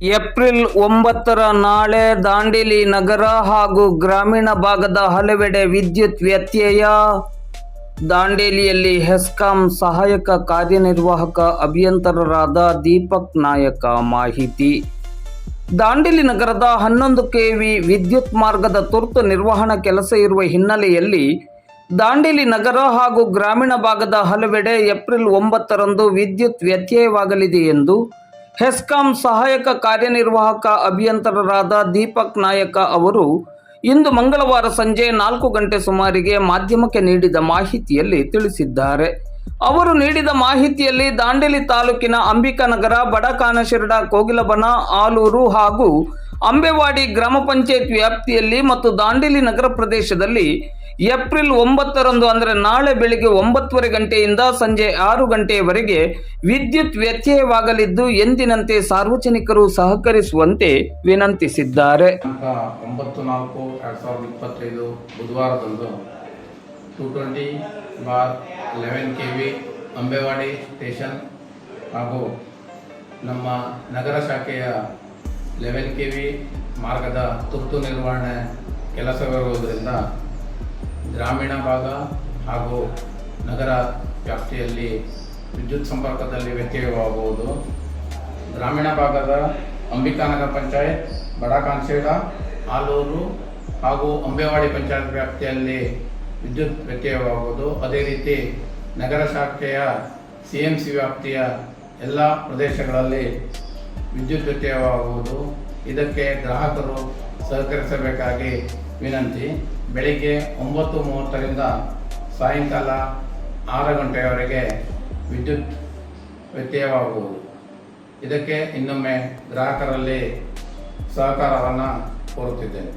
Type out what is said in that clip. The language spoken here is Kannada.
ಏಪ್ರಿಲ್ ಒಂಬತ್ತರ ನಾಳೆ ದಾಂಡೇಲಿ ನಗರ ಹಾಗೂ ಗ್ರಾಮೀಣ ಭಾಗದ ಹಲವೆಡೆ ವಿದ್ಯುತ್ ವ್ಯತ್ಯಯ. ದಾಂಡೇಲಿಯಲ್ಲಿ ಹೆಸ್ಕಾಂ ಸಹಾಯಕ ಕಾರ್ಯನಿರ್ವಾಹಕ ಅಭಿಯಂತರರಾದ ದೀಪಕ್ ನಾಯಕ ಮಾಹಿತಿ. ದಾಂಡೇಲಿ ನಗರದ ಹನ್ನೊಂದು ಕೆವಿ ವಿದ್ಯುತ್ ಮಾರ್ಗದ ತುರ್ತು ನಿರ್ವಹಣಾ ಕೆಲಸ ಇರುವ ಹಿನ್ನೆಲೆಯಲ್ಲಿ ದಾಂಡೇಲಿ ನಗರ ಹಾಗೂ ಗ್ರಾಮೀಣ ಭಾಗದ ಹಲವೆಡೆ ಏಪ್ರಿಲ್ ಒಂಬತ್ತರಂದು ವಿದ್ಯುತ್ ವ್ಯತ್ಯಯವಾಗಲಿದೆ ಎಂದು ಹೆಸ್ಕಾಂ ಸಹಾಯಕ ಕಾರ್ಯನಿರ್ವಾಹಕ ಅಭಿಯಂತರರಾದ ದೀಪಕ್ ನಾಯಕ ಅವರು ಇಂದು ಮಂಗಳವಾರ ಸಂಜೆ ನಾಲ್ಕು ಗಂಟೆ ಸುಮಾರಿಗೆ ಮಾಧ್ಯಮಕ್ಕೆ ನೀಡಿದ ಮಾಹಿತಿಯಲ್ಲಿ ತಿಳಿಸಿದ್ದಾರೆ. ಅವರು ನೀಡಿದ ಮಾಹಿತಿಯಲ್ಲಿ ದಾಂಡೇಲಿ ತಾಲೂಕಿನ ಅಂಬಿಕಾನಗರ ಬಡಕಾನಶಿರಡ, ಕೋಗಿಲಬನ, ಆಲೂರು ಹಾಗೂ ಅಂಬೆವಾಡಿ ಗ್ರಾಮ ಪಂಚಾಯತ್ ವ್ಯಾಪ್ತಿಯಲ್ಲಿ ಮತ್ತು ದಾಂಡೇಲಿ ನಗರ ಪ್ರದೇಶದಲ್ಲಿ ಏಪ್ರಿಲ್ ಒಂಬತ್ತರಂದು ಅಂದರೆ ನಾಳೆ ಬೆಳಿಗ್ಗೆ ಒಂಬತ್ತುವರೆ ಗಂಟೆಯಿಂದ ಸಂಜೆ ಆರು ಗಂಟೆಯವರೆಗೆ ವಿದ್ಯುತ್ ವ್ಯತ್ಯಯವಾಗಲಿದ್ದು ಎಂದಿನಂತೆ ಸಾರ್ವಜನಿಕರು ಸಹಕರಿಸುವಂತೆ ವಿನಂತಿಸಿದ್ದಾರೆ. ಒಂಬತ್ತು ನಾಲ್ಕು ಎರಡು ಸಾವಿರದ ಇಪ್ಪತ್ತೈದು ಬುಧವಾರದಂದು two twenty bar Ambewadi station ಹಾಗೂ ನಮ್ಮ ನಗರ ಶಾಖೆಯ ಲೆವೆನ್ ಕೆ ವಿ ಮಾರ್ಗದ ತುರ್ತು ನಿರ್ವಹಣೆ ಕೆಲಸವಿರುವುದರಿಂದ ಗ್ರಾಮೀಣ ಭಾಗ ಹಾಗೂ ನಗರ ವ್ಯಾಪ್ತಿಯಲ್ಲಿ ವಿದ್ಯುತ್ ಸಂಪರ್ಕದಲ್ಲಿ ವ್ಯತ್ಯಯವಾಗುವುದು. ಗ್ರಾಮೀಣ ಭಾಗದ ಅಂಬಿಕಾನಗರ ಪಂಚಾಯತ್ ಬಡಕಾನ್ಸೇಡ ಆಲೂರು ಹಾಗೂ ಅಂಬೇವಾಡಿ ಪಂಚಾಯತ್ ವ್ಯಾಪ್ತಿಯಲ್ಲಿ ವಿದ್ಯುತ್ ವ್ಯತ್ಯಯವಾಗುವುದು. ಅದೇ ರೀತಿ ನಗರ ಶಾಖೆಯ ಸಿ ಎಂ ಸಿ ವ್ಯಾಪ್ತಿಯ ಎಲ್ಲ ಪ್ರದೇಶಗಳಲ್ಲಿ ವಿದ್ಯುತ್ ವ್ಯತ್ಯಯವಾಗುವುದು. ಇದಕ್ಕೆ ಗ್ರಾಹಕರು ಸಹಕರಿಸಬೇಕಾಗಿ ವಿನಂತಿ. ಬೆಳಿಗ್ಗೆ ಒಂಬತ್ತು ಮೂವತ್ತರಿಂದ ಸಾಯಂಕಾಲ ಆರು ಗಂಟೆಯವರೆಗೆ ವಿದ್ಯುತ್ ವ್ಯತ್ಯಯವಾಗುವುದು. ಇದಕ್ಕೆ ಇನ್ನೊಮ್ಮೆ ಗ್ರಾಹಕರಲ್ಲಿ ಸಹಕಾರವನ್ನು ಕೋರುತ್ತಿದ್ದೇನೆ.